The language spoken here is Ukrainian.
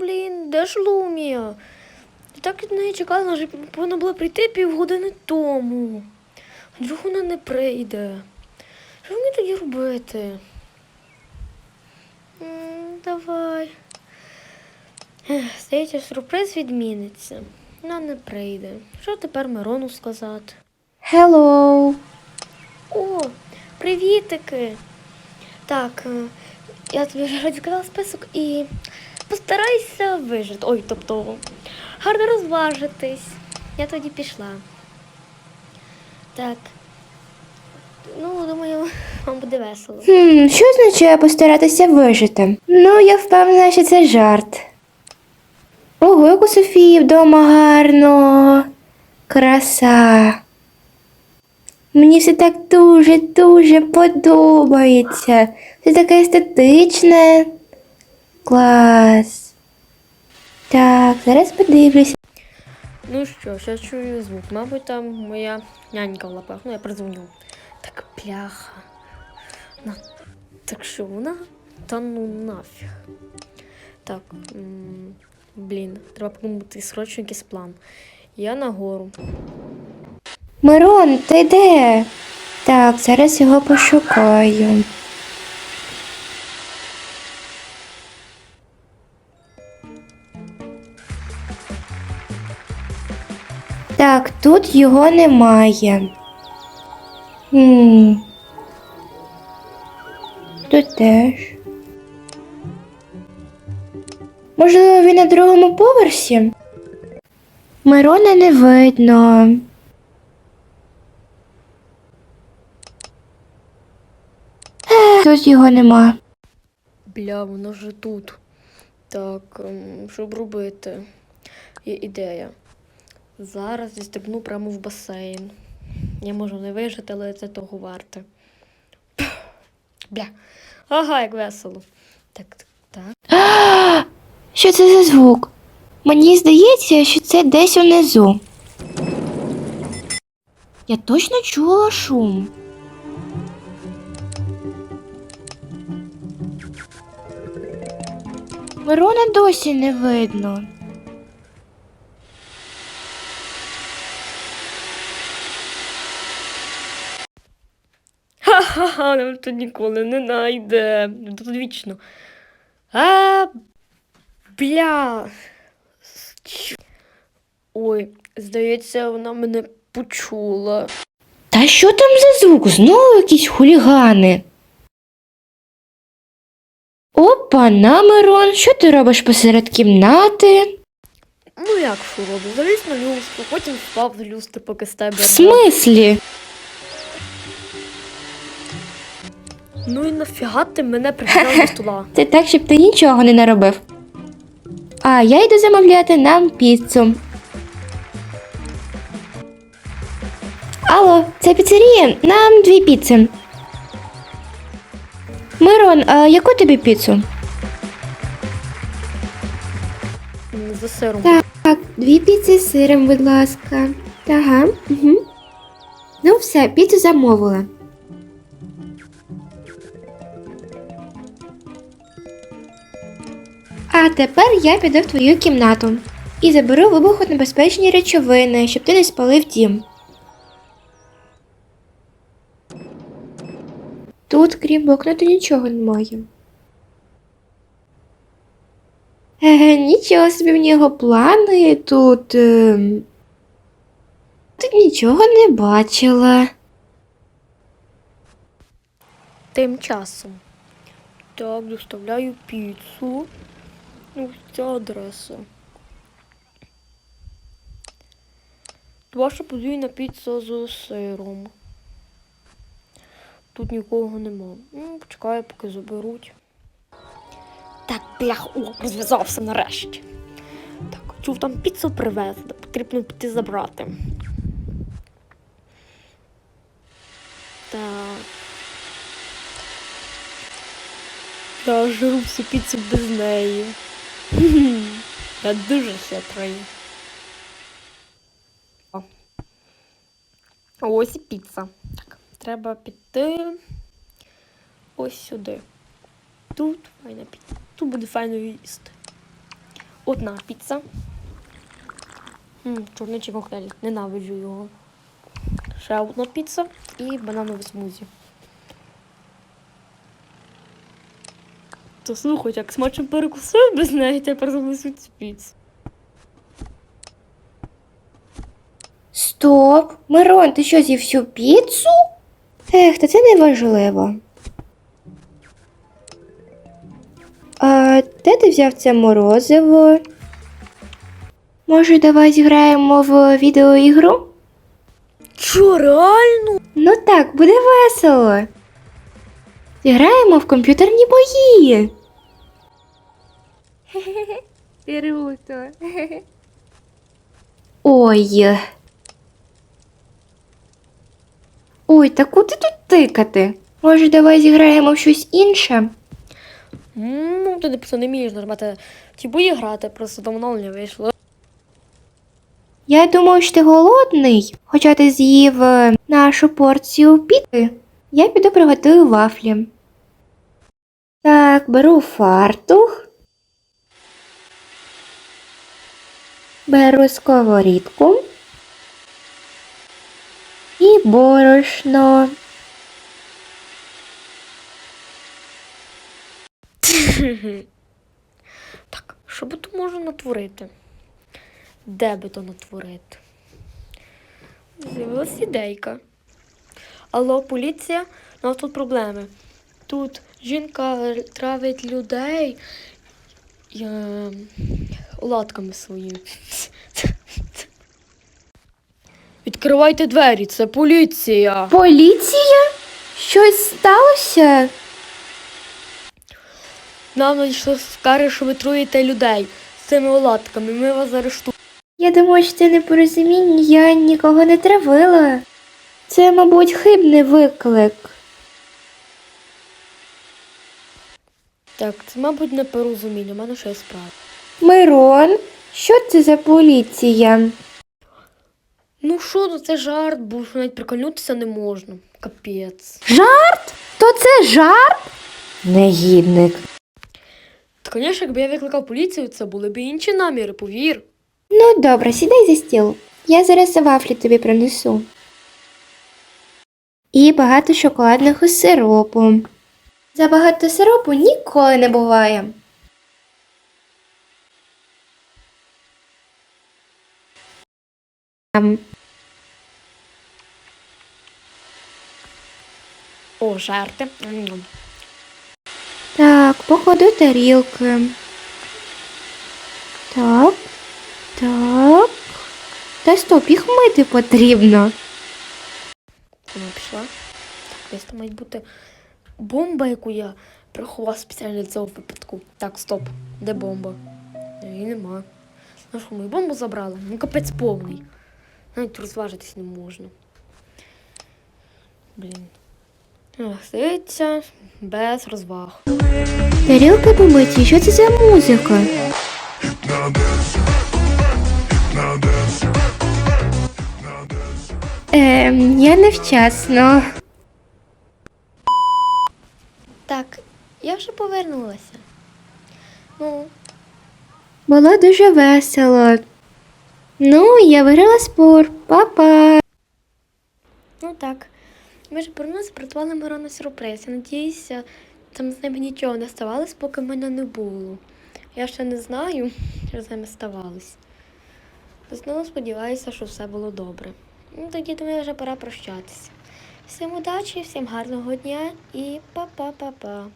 блін, де ж Лумія? Я так від неї чекала, вона вже повинна була прийти півгодини тому. А Вдруг вона не прийде. Що мені тоді робити? М, давай. Ех, Здається, сюрприз відміниться. Вона не прийде. Що тепер Мирону сказати? Hello. О, привітики! Так, е, я тобі вже розказала список і постарайся вижити. Ой, тобто, гарно розважитись. Я тоді пішла. Так. Ну, думаю, вам буде весело. Хм, що означає постаратися вижити? Ну, я впевнена, що це жарт. Ого, як у Софії вдома гарно. Краса. Мені все так дуже-дуже подобається. Все таке естетичне. Клас. Так, зараз подивлюся. Ну що, ще чую звук. Мабуть, там моя нянька в лапах. Ну, я призвоню. Так, пляха. На... Так що вона? Та ну нафіг. Так, м, блін, треба подумати срочно якийсь план. Я нагору. Мирон, ти де? Так, зараз його пошукаю. Так, тут його немає. Хм. Тут теж. Можливо, він на другому поверсі? Мирона не видно. Тут його нема. Бля, вона вже тут. Так, ем, що б робити? Є ідея. Зараз зістрибну прямо в басейн. Я можу не вижити, але це того варте. Бля. Ага, як весело. Так, так, так. Що це за звук? Мені здається, що це десь унизу. Я точно чула шум. Мирона досі не видно. Ха-ха-ха, нам тут ніколи не найде. Тут вічно. А, бля. Ой, здається, вона мене почула. Та що там за звук? Знову якісь хулігани. Опа, на Мирон, що ти робиш посеред кімнати? Ну як що робив? Заліз на люстру, потім впав з люстри, поки з тебе. В смислі? Ну і нафіга ти мене прибрав до стола. Це так, щоб ти нічого не наробив. А я йду замовляти нам піцу. Алло, це піцерія? Нам дві піци. Мирон, а яку тобі піцу? За сиром. Так, дві піци з сиром, будь ласка. Ага. Угу. Ну, все, піцу замовила. А тепер я піду в твою кімнату і заберу вибухонебезпечні речовини, щоб ти не спалив дім. Тут, крім блокноту, нічого немає. Еге, нічого собі в нього плани тут. ем, Тут нічого не бачила. Тим часом. Так, доставляю піцу. Ну, ця адреса. Ваша подвійна піца з сиром. Тут нікого нема. Ну, почекаю, поки заберуть. Так, блях, о, розв'язався нарешті. Так, чув там піцу привезли, потрібно піти забрати. Так. Я жру всю піцу без неї. Я дуже хитрий. Ось і піца. Так, треба піти ось сюди. Тут файна піца. Тут буде файно їсти. Одна піца. Чорничий коктейль. Ненавиджу його. Ще одна піца і банановий смузі. То слухай, як смачно перекусив без неї, тепер залишить цю піцу. Стоп! Мирон, ти що з'їв всю піцу? Ех, та це не важливо. А де ти взяв це морозиво? Може, давай зіграємо в відеоігру? Чо, реально? Ну так, буде весело. Зіграємо в комп'ютерні бої. Круто. Ой. Ой, та куди тут тикати? Може, давай зіграємо в щось інше? М, Ну, ти просто не вмієш нажимати в ті бої грати, просто давно не вийшло. Я думаю, що ти голодний, хоча ти з'їв е, нашу порцію піти. Я піду приготую вафлі. Так, беру фартух. Беру сковорідку. І борошно. Так, що би тут можна натворити? Де би то натворити? З'явилась ідейка. Алло, поліція, у нас тут проблеми. Тут жінка травить людей е, латками своїми. Відкривайте двері, це поліція. Поліція? Щось сталося? Нам надійшло скаже, що ви труїте людей з цими оладками. Ми вас заарештуємо. Я думаю, що це непорозуміння, я нікого не травила. Це, мабуть, хибний виклик. Так, це, мабуть, непорозуміння. У мене ще є справа. Мирон, що це за поліція? Ну що, ну це жарт, був, що навіть прикольнутися не можна. Капець. Жарт? То це жарт? Негідник. Та, звісно, якби я викликав поліцію, це були б інші наміри, повір. Ну, добре, сідай за стіл. Я зараз вафлі тобі принесу. І багато шоколадного сиропу. Забагато сиропу ніколи не буває. О, жарти. Так, покладу тарілки. Так. Так. Та стоп, їх мити потрібно. Вона пішла. Так, десь там має бути бомба, яку я приховав спеціально для цього випадку. Так, стоп. Де бомба? Її нема. Ну що, мою бомбу забрали? Ну капець повний. Навіть розважитись не можна. Блін. Ах, Здається, без розваг. Тарілки помиті, що це за музика? Ем, я невчасно. Так, я вже повернулася. Ну, Було дуже весело. Ну, я виграла спор. Па-па. ну так. Ми ж повернулися, приготували Мирону сюрприз. Я надіюся, там з ними нічого не ставалось, поки мене не було. Я ще не знаю, що з ними ставалось. Знову сподіваюся, що все було добре. Ну, тоді думаю, вже пора прощатися. Всім удачі, всім гарного дня і па-па-па-па.